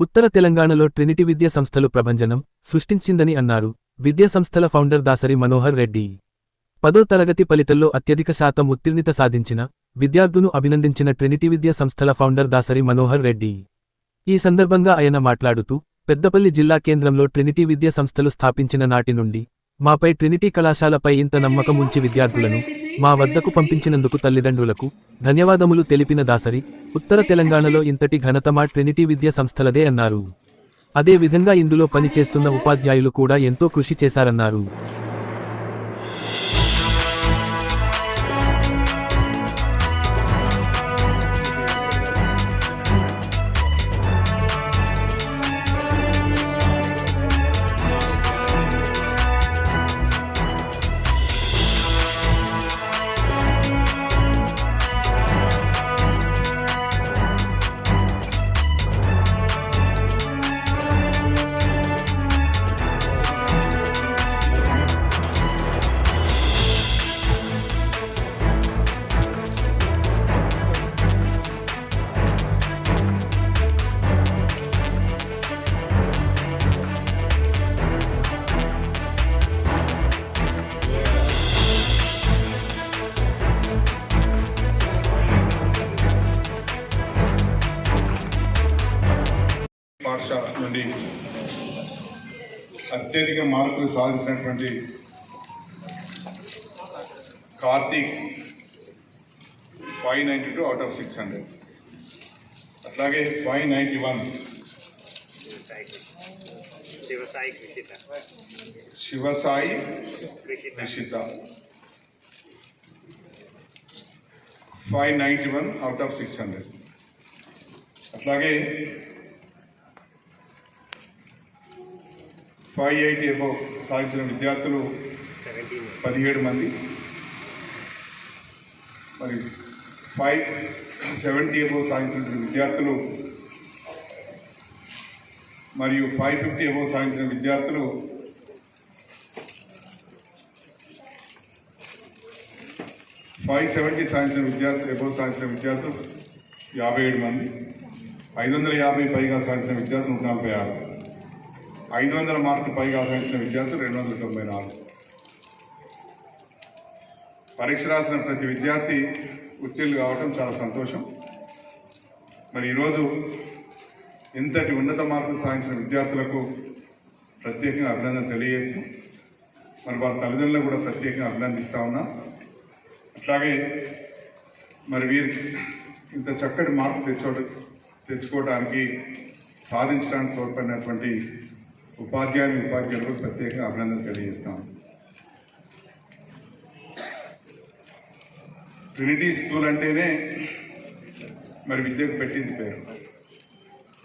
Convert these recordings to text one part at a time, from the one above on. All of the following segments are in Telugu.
ఉత్తర తెలంగాణలో ట్రినిటీ విద్యా సంస్థలు ప్రభంజనం సృష్టించిందని అన్నారు. విద్యా సంస్థల ఫౌండర్ దాసరి మనోహర్ రెడ్డి. పదో తరగతి ఫలితంలో అత్యధిక శాతం ఉత్తీర్ణత సాధించిన విద్యార్థును అభినందించిన ట్రినిటీ విద్యా సంస్థల ఫౌండర్ దాసరి మనోహర్ రెడ్డి. ఈ సందర్భంగా ఆయన మాట్లాడుతూ పెద్దపల్లి జిల్లా కేంద్రంలో ట్రినిటీ విద్యా సంస్థలు స్థాపించిన నాటి నుండి మాపై ట్రినిటీ కళాశాలపై ఇంత నమ్మకం ఉంచి విద్యార్థులను మా వద్దకు పంపించినందుకు తల్లిదండ్రులకు ధన్యవాదములు తెలిపిన దాసరి ఉత్తర తెలంగాణలో ఇంతటి ఘనత మా ట్రినిటీ విద్యా సంస్థలదే అన్నారు. అదే విధంగా ఇందులో పనిచేస్తున్న ఉపాధ్యాయులు కూడా ఎంతో కృషి చేశారన్నారు. పాఠశాల నుండి అత్యధిక మార్కులు సాధించినటువంటి Karthik five ninety two out of six hundred. అట్లాగే five ninety one Sivasai Krishitha. Sivasai Krishitha Nishitha five ninety one out of six hundred. అట్లాగే ఫైవ్ ఎయిటీ ఎబో సాధించిన విద్యార్థులు పదిహేడు మంది. మరి ఫైవ్ సెవెంటీ ఎబో సాధించిన విద్యార్థులు. మరియు ఫైవ్ ఫిఫ్టీ ఎబో సాధించిన విద్యార్థులు. ఫైవ్ సెవెంటీ సాధించిన విద్యార్థులు ఎబో సాధించిన విద్యార్థులు యాభై ఏడు మంది. ఐదు వందల యాభై పైగా సాధించిన విద్యార్థులు నూట నలభై ఆరు. ఐదు వందల మార్కులు పైగా సాధించిన విద్యార్థులు రెండు వందల తొంభై నాలుగు. పరీక్ష రాసిన ప్రతి విద్యార్థి ఉత్తీర్ణులు కావటం చాలా సంతోషం. మరి ఈరోజు ఇంతటి ఉన్నత మార్కులు సాధించిన విద్యార్థులకు ప్రత్యేకంగా అభినందన తెలియజేస్తూ మరి వారి తల్లిదండ్రులు కూడా ప్రత్యేకంగా అభినందిస్తూ ఉన్నా. అట్లాగే మరి వీరు ఇంత చక్కటి మార్పు తెచ్చుకోవడం తెచ్చుకోవడానికి సాధించడానికి తోడ్పడినటువంటి ఉపాధ్యాయులు ఉపాధ్యాయులకు ప్రత్యేకంగా అభినందన తెలియజేస్తాం. ట్రినిటీ స్కూల్ అంటేనే మరి విద్యకు పెట్టింది పేరు.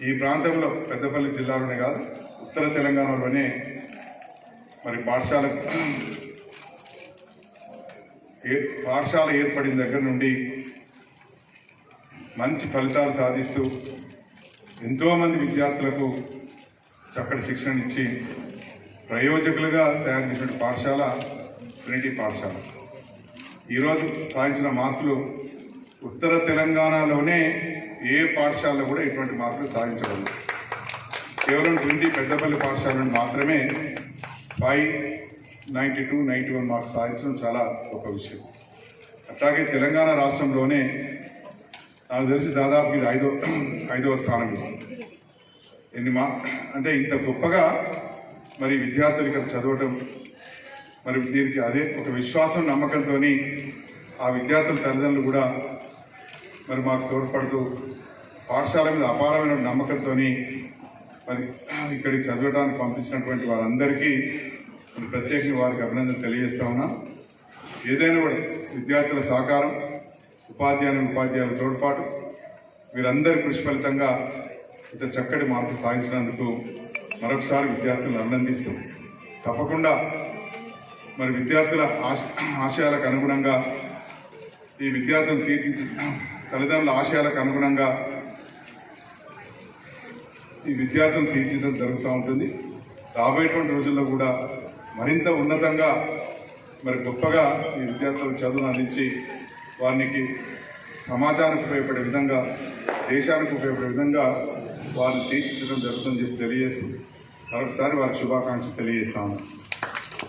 ఈ ప్రాంతంలో పెద్దపల్లి జిల్లాలోనే కాదు ఉత్తర తెలంగాణలోనే మరి పాఠశాల ఏ- పాఠశాల ఏర్పడిన దగ్గర నుండి మంచి ఫలితాలు సాధిస్తూ ఎంతోమంది విద్యార్థులకు చక్కటి శిక్షణ ఇచ్చి ప్రయోజకులుగా తయారు చేసిన పాఠశాల ట్రినిటీ పాఠశాల. ఈరోజు సాధించిన మార్కులు ఉత్తర తెలంగాణలోనే ఏ పాఠశాలలో కూడా ఇటువంటి మార్కులు సాధించగలరు కేవలం ట్వంటీ పెద్దపల్లి పాఠశాల నుండి మాత్రమే five ninety two ninety one marks సాధించడం చాలా గొప్ప విషయం. అట్లాగే తెలంగాణ రాష్ట్రంలోనే నాకు తెలిసి దాదాపు ఇది ఐదో ఐదవ స్థానం ఇది. ఎన్ని మా అంటే ఇంత గొప్పగా మరి విద్యార్థులు ఇక్కడ చదవటం మరి దీనికి అదే ఒక విశ్వాసం నమ్మకంతో ఆ విద్యార్థుల తల్లిదండ్రులు కూడా మరి మాకు తోడ్పడుతూ పాఠశాల మీద అపారమైన నమ్మకంతో మరి ఇక్కడికి చదవడానికి పంపించినటువంటి వారందరికీ మరి ప్రత్యేకంగా వారికి అభినందన తెలియజేస్తా ఉన్నా. ఏదైనా కూడా విద్యార్థుల సహకారం ఉపాధ్యాయులు ఉపాధ్యాయుల తోడ్పాటు వీరందరి కృషి ఫలితంగా ఇంత చక్కటి మార్పు సాధించినందుకు మరొకసారి విద్యార్థులను అభినందిస్తూ తప్పకుండా మరి విద్యార్థుల ఆశ ఆశయాలకు అనుగుణంగా ఈ విద్యార్థులను తీర్చి తల్లిదండ్రుల ఆశయాలకు అనుగుణంగా ఈ విద్యార్థులను తీర్చడం జరుగుతూ ఉంటుంది. రాబోయేటువంటి రోజుల్లో కూడా మరింత ఉన్నతంగా మరి గొప్పగా ఈ విద్యార్థులకు చదువును అందించి వారికి సమాజానికి ఉపయోగపడే విధంగా దేశానికి ఉపయోగపడే విధంగా వారిని తీర్చిదిద్దడం జరుగుతుందని చెప్పి తెలియజేస్తూ మరొకసారి వారికి శుభాకాంక్షలు తెలియజేస్తాము